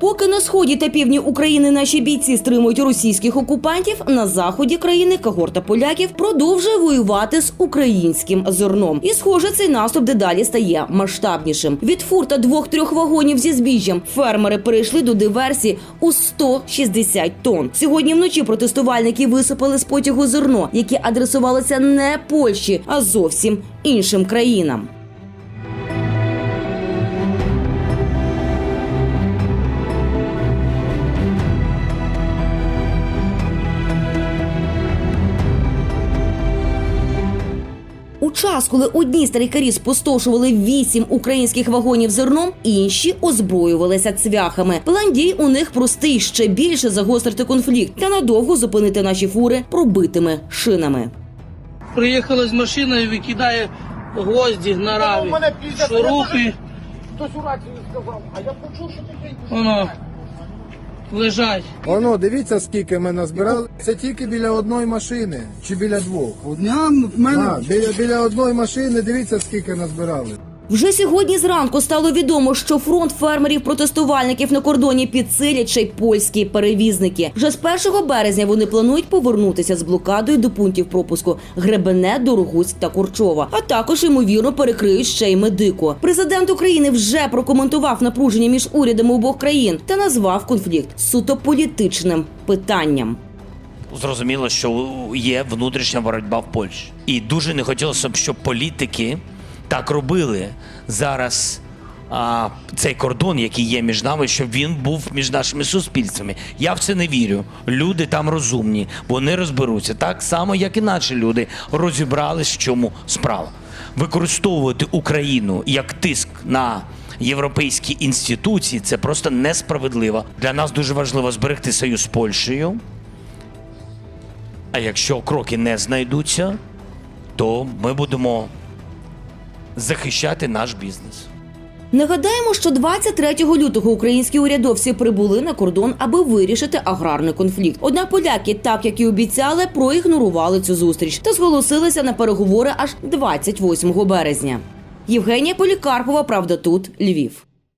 Поки на сході та півдні України наші бійці стримують російських окупантів, на заході країни когорта поляків продовжує воювати з українським зерном. І схоже, цей наступ дедалі стає масштабнішим. Від фур та двох-трьох вагонів зі збіжжям фермери перейшли до диверсії у 160 тонн. Сьогодні вночі протестувальники висипали з потягу зерно, яке адресувалося не Польщі, а зовсім іншим країнам. У час, коли одні старикарі спустошували вісім українських вагонів зерном, інші озброювалися цвяхами. План дій у них простий ще більше загострити конфлікт та надовго зупинити наші фури пробитими шинами. Приїхала з машиною, викидає гвозді на раві, шурупи, Хтось у рацію сказав, а я почув, що ти воно лежать. Воно, дивіться, скільки ми назбирали. Це тільки біля одної машини чи біля двох. Одна в мене А, біля, біля одної машини, дивіться, скільки назбирали. Вже сьогодні зранку стало відомо, що фронт фермерів-протестувальників на кордоні підсилять ще й польські перевізники. Вже з 1 березня вони планують повернутися з блокадою до пунктів пропуску Гребене, Дорогуськ та Курчова. А також ймовірно перекриють ще й медику. Президент України вже прокоментував напруження між урядами обох країн та назвав конфлікт суто політичним питанням. Зрозуміло, що є внутрішня боротьба в Польщі. І дуже не хотілося б, щоб політики так робили зараз. А, цей кордон, який є між нами, щоб він був між нашими суспільствами. Я в це не вірю. Люди там розумні, вони розберуться так само, як і наші люди розібрались, в чому справа. Використовувати Україну як тиск на європейські інституції це просто несправедливо. Для нас дуже важливо зберегти союз з Польщею. А якщо кроки не знайдуться, то ми будемо захищати наш бізнес. Нагадаємо, що 23 лютого українські урядовці прибули на кордон, аби вирішити аграрний конфлікт. Однак поляки, так як і обіцяли, проігнорували цю зустріч та зголосилися на переговори аж 28 березня. Євгенія Полікарпова, правда, тут Львів.